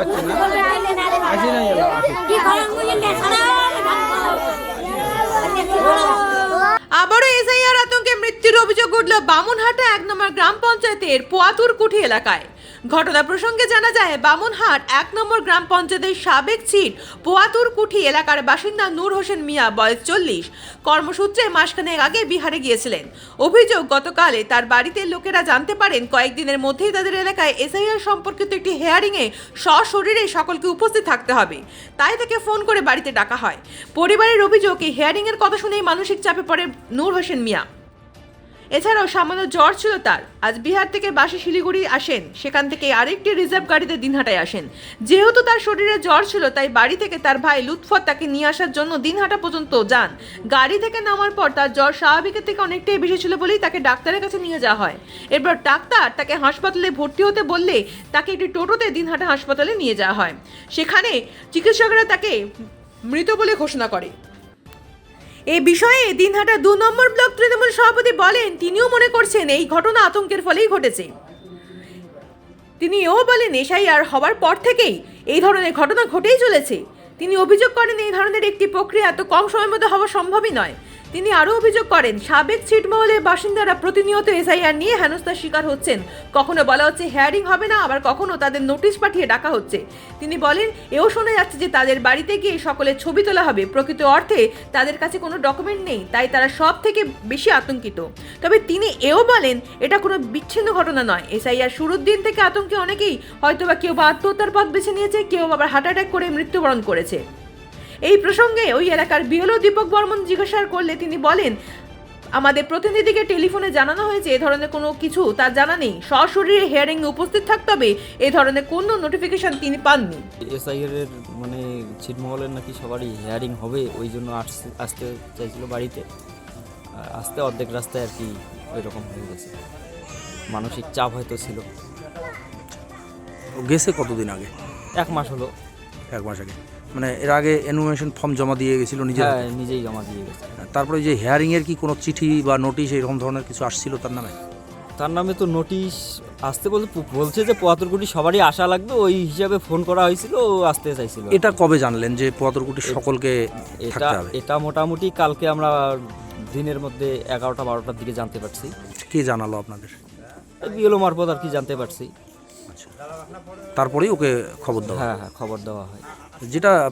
হচ্ছে না। আসি না আবারও এসআইআর আতঙ্কে মৃত্যুর অভিযোগ উঠল বামুনহাটা এক নম্বর গ্রাম পঞ্চায়েতের পোয়াতুর কুঠি এলাকায়। ঘটনা প্রসঙ্গে জানা যায়, বামুনহাট এক নম্বর গ্রাম পঞ্চায়েতের সাবেক সিট পোয়াতুর কুঠি এলাকার বাসিন্দা নূর হোসেন মিয়া, বয়স চল্লিশ, কর্মসূত্রে মাসখানেক আগে বিহারে গিয়েছিলেন। অভিযোগ, গতকালে তার বাড়িতে লোকেরা জানতে পারেন, কয়েকদিনের মধ্যেই তাদের এলাকায় এসআইআর সম্পর্কিত একটি হেয়ারিংয়ে সশরীরে সকলকে উপস্থিত থাকতে হবে। তাই তাকে ফোন করে বাড়িতে ডাকা হয়। পরিবারের অভিযোগ, এই হেয়ারিংয়ের কথা শুনেই মানসিক চাপে পড়ে নূর হোসেন মিয়া। এছাড়াও সামান্য জ্বর ছিল তার। আজ বিহার থেকে বাসে শিলিগুড়ি আসেন। সেখান থেকে আরেকটি রিজার্ভ গাড়িতে দিনহাটায় আসেন। যেহেতু তার শরীরে জ্বর ছিল, তাই বাড়ি থেকে তার ভাই লুৎফত তাকে নিয়ে আসার জন্য দিনহাটা পর্যন্ত যান। গাড়ি থেকে নামার পর তার জ্বর স্বাভাবিকের থেকে অনেকটাই বেশি ছিল বলেই তাকে ডাক্তারের কাছে নিয়ে যাওয়া হয়। এরপর ডাক্তার তাকে হাসপাতালে ভর্তি হতে বললে তাকে একটি টোটোতে দিনহাটা হাসপাতালে নিয়ে যাওয়া হয়। সেখানে চিকিৎসকরা তাকে মৃত বলে ঘোষণা করে। এই বিষয়ে দিনহাটা দু নম্বর ব্লক তৃণমূল সভাপতি বলেন, তিনিও মনে করছেন এই ঘটনা আতঙ্কের ফলেই ঘটেছে। তিনি এও বলেন এসআইআর হওয়ার পর থেকেই এই ধরনের ঘটনা ঘটেই চলেছে। তিনি অভিযোগ করেন, এই ধরনের একটি প্রক্রিয়া এত কম সময়ের মধ্যে হওয়া সম্ভবই নয়। তিনি আরও অভিযোগ করেন, সাবেক ছিটমহলের বাসিন্দারা প্রতিনিয়ত এসআইআর নিয়ে হেনস্থার শিকার হচ্ছেন। কখনো বলা হচ্ছে হেয়ারিং হবে না, আবার কখনো তাদের নোটিশ পাঠিয়ে ডাকা হচ্ছে। তিনি বলেন, এও শোনা যাচ্ছে যে তাদের বাড়িতে গিয়ে সকলের ছবি তোলা হবে। প্রকৃত অর্থে তাদের কাছে কোনো ডকুমেন্ট নেই, তাই তারা সব থেকে বেশি আতঙ্কিত। তবে তিনি এও বলেন, এটা কোনো বিচ্ছিন্ন ঘটনা নয়। এসআইআর শুরুর দিন থেকে আতঙ্কে অনেকেই হয়তোবা কেউ বা আত্মহত্যার পথ বেছে নিয়েছে, কেউ আবার হার্ট অ্যাটাক করে মৃত্যুবরণ করেছে। এই প্রসঙ্গে ওই এলাকার বিএলও দীপক বর্মন জিজ্ঞাসা করলে তিনি বলেন আমাদের প্রতিনিধিকে টেলিফোনে জানানো হয়েছে এ ধরনের কোনো কিছু তার জানা নেই। সশরীরে হিয়ারিং উপস্থিত থাকতে হবে এ ধরনের কোনো নোটিফিকেশন তিনি পাননি? এসআইআর এর মানে ছিটমহলের নাকি সবারই হেয়ারিং হবে ওই জন্য আসতে আসতে চাইছিল বাড়িতে। আসতে অর্ধেক রাস্তায় আর কি ওই রকম হয়ে গেছে। মানসিক চাপ হয়তো ছিল। ও গেছে কতদিন আগে? এক মাস হলো। এক মাস আগে। মানে এর আগে অ্যানুমেশন ফর্ম জমা দিয়ে গেছিল নিজে হ্যাঁ নিজেই জমা দিয়ে গেছে। তারপরে যে হেয়ারিং এর কি কোনো চিঠি বা নোটিশ এরকম ধরনের কিছু আসছিল তার নামে? তার নামে তো নোটিশ আসতে বলতে বলছে যে পঁয়াত্তর সবারই আসা লাগবে ওই হিসাবে ফোন করা হয়েছিল ও আসতে চাইছিল। এটা কবে জানলেন যে পোয়াতরকুটি সকলকে এটা এটা মোটামুটি কালকে আমরা দিনের মধ্যে এগারোটা বারোটার দিকে জানতে পারছি। কে জানালো আপনাদের? বিএলও মারফত আর কি জানতে পারছি। আচ্ছা। তারপরেই ওকে খবর দেওয়া হ্যাঁ। হ্যাঁ খবর দেওয়া হয়। যেটা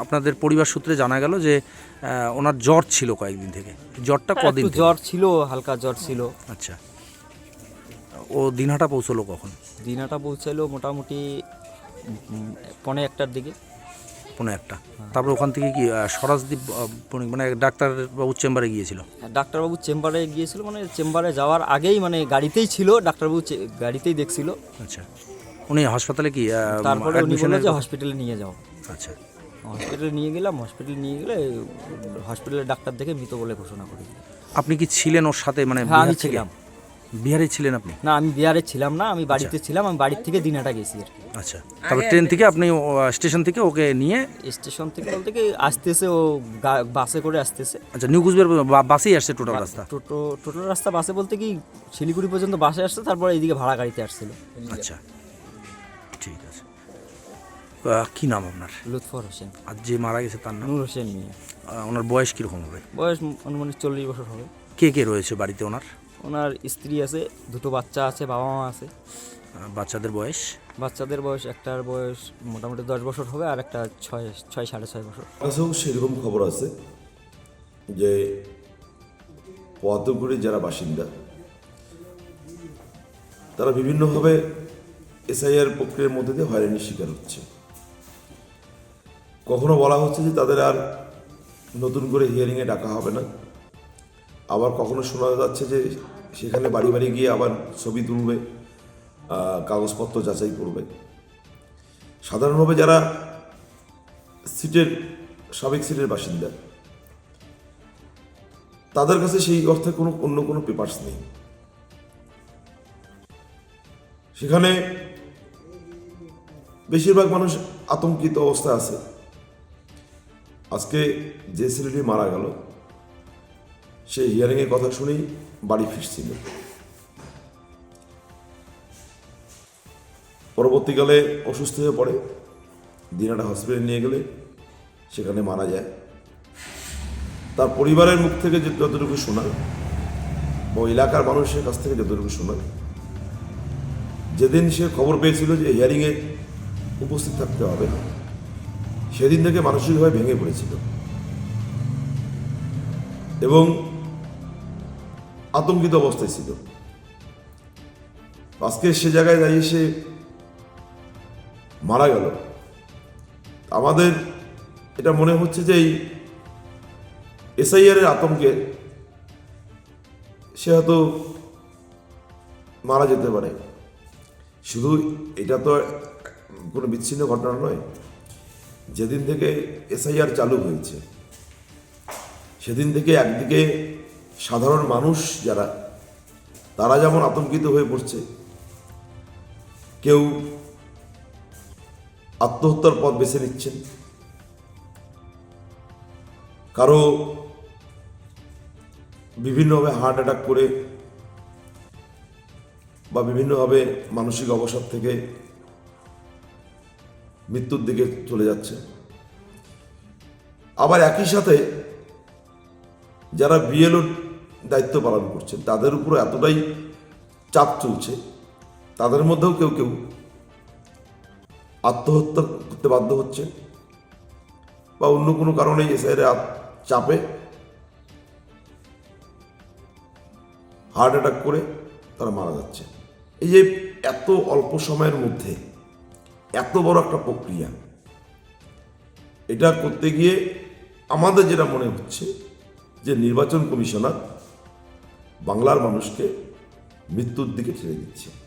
আপনাদের পরিবার সূত্রে জানা গেল যে ওনার জ্বর ছিল কয়েকদিন থেকে। জ্বরটা কদিন হ্যাঁ, থেকে? জ্বর ছিল হালকা জ্বর ছিল। আচ্ছা। ও দিনহাটা পৌঁছলো কখন? দিনাটা পৌঁছালো মোটামুটি পৌনে একটার দিকে। পনেরো একটা। তারপর ওখান থেকে কি আহ, স্বরাজদ্বীপ আহ, মানে ডাক্তারবাবুর চেম্বারে গিয়েছিল? হ্যাঁ, ডাক্তারবাবু চেম্বারে গিয়েছিল মানে চেম্বারে যাওয়ার আগেই মানে গাড়িতেই ছিল ডাক্তারবাবু চে- গাড়িতেই দেখছিল। আচ্ছা। উনি হাসপাতালে কি আহ, তারপরে উনি বলল admission-এর যে কথা- হসপিটালে নিয়ে যাও। আচ্ছা। হসপিটালে নিয়ে গেলাম হসপিটালে নিয়ে গেলে হসপিটালের ডাক্তার দেখে মৃত বলে ঘোষণা করি আপনি কি ছিলেন ওর সাথে? মানে হ্যাঁ আমি ছিলাম। বিহারে ছিলেন আপনি? না আমি বিহারে ছিলাম না আমি বাড়িতে ছিলাম আমি বাড়ির থেকে দিনাটা গেছি আর কি। আচ্ছা। তারপর ট্রেন থেকে আপনি স্টেশন থেকে ওকে নিয়ে? স্টেশন থেকে বলতে কি আসতেছে ও বাসে করে আসতেছে। আচ্ছা নিউ কুচবিহার বাসেই আসছে টোটাল রাস্তা? টোটো টোটো রাস্তা বাসে বলতে কি শিলিগুড়ি পর্যন্ত বাসে আসছে তারপরে এইদিকে ভাড়া গাড়িতে আসছিল। আচ্ছা। ঠিক আছে। কি নাম আপনার? লুৎফর হোসেন। আর যে মারা গেছে তার নাম? নূর হোসেন মিয়া। ওনার বয়স কীরকম হবে? বয়স অনুমানিক চল্লিশ বছর হবে। কে কে রয়েছে বাড়িতে ওনার? ওনার স্ত্রী আছে দুটো বাচ্চা আছে বাবা মা আছে। বাচ্চাদের বয়স? বাচ্চাদের বয়স একটার বয়স মোটামুটি দশ বছর হবে আর একটা ছয় ছয় সাড়ে ছয় বছর। কাছেও সেরকম খবর আছে যে পদ্মপুরের যারা বাসিন্দা তারা বিভিন্নভাবে এসআইআর প্রক্রিয়ার মধ্যে দিয়ে হয়রানির শিকার হচ্ছে। কখনো বলা হচ্ছে যে তাদের আর নতুন করে হিয়ারিংয়ে ডাকা হবে না। আবার কখনো শোনা যাচ্ছে যে সেখানে বাড়ি বাড়ি গিয়ে আবার ছবি তুলবে কাগজপত্র যাচাই করবে। সাধারণভাবে যারা সিটের, সাবেক সিটের বাসিন্দা, তাদের কাছে সেই অর্থে কোনো, অন্য কোনো পেপার্স নেই। সেখানে বেশিরভাগ মানুষ আতঙ্কিত অবস্থায় আছে। আজকে যে ছেলেটি মারা গেল, সে হিয়ারিংয়ের কথা শুনেই বাড়ি ফিরছিল। পরবর্তীকালে অসুস্থ হয়ে পড়ে, দিনাটা হসপিটালে নিয়ে গেলে, সেখানে মারা যায়। তার পরিবারের মুখ থেকে যতটুকু শোনা বা এলাকার মানুষের কাছ থেকে যতটুকু শোনা যেদিন সে খবর পেয়েছিল যে হিয়ারিংয়ে উপস্থিত থাকতে হবে সেদিন থেকে মানসিকভাবে ভেঙে পড়েছিল। এবং আতঙ্কিত অবস্থায় ছিল। আজকে সে জায়গায় দাঁড়িয়ে সে মারা গেল। আমাদের এটা মনে হচ্ছে যে এই এসআইআর এর আতঙ্কে সে হয়তো মারা যেতে পারে। শুধু এটা তো কোনো বিচ্ছিন্ন ঘটনা নয় যেদিন থেকে এসআইআর চালু হয়েছে, সেদিন থেকে একদিকে সাধারণ মানুষ যারা, তারা যেমন আতঙ্কিত হয়ে পড়ছে, কেউ আত্মহত্যার পথ বেছে নিচ্ছেন, কারও বিভিন্নভাবে হার্ট অ্যাটাক করে বা বিভিন্নভাবে মানসিক অবসাদ থেকে মৃত্যুর দিকে চলে যাচ্ছে। আবার একই সাথে যারা বিএলও দায়িত্ব পালন করছেন, তাদের উপর এতটাই চাপ চলছে, তাদের মধ্যেও কেউ কেউ আত্মহত্যা করতে বাধ্য হচ্ছে বা অন্য কোনো কারণে এসআইয়ের চাপে হার্ট অ্যাটাক করে তারা মারা যাচ্ছে। এই যে এত অল্প সময়ের মধ্যে এত বড় একটা প্রক্রিয়া। এটা করতে গিয়ে আমাদের যেটা মনে হচ্ছে যে নির্বাচন কমিশনার বাংলার মানুষকে মৃত্যুর দিকে ছেড়ে দিচ্ছে।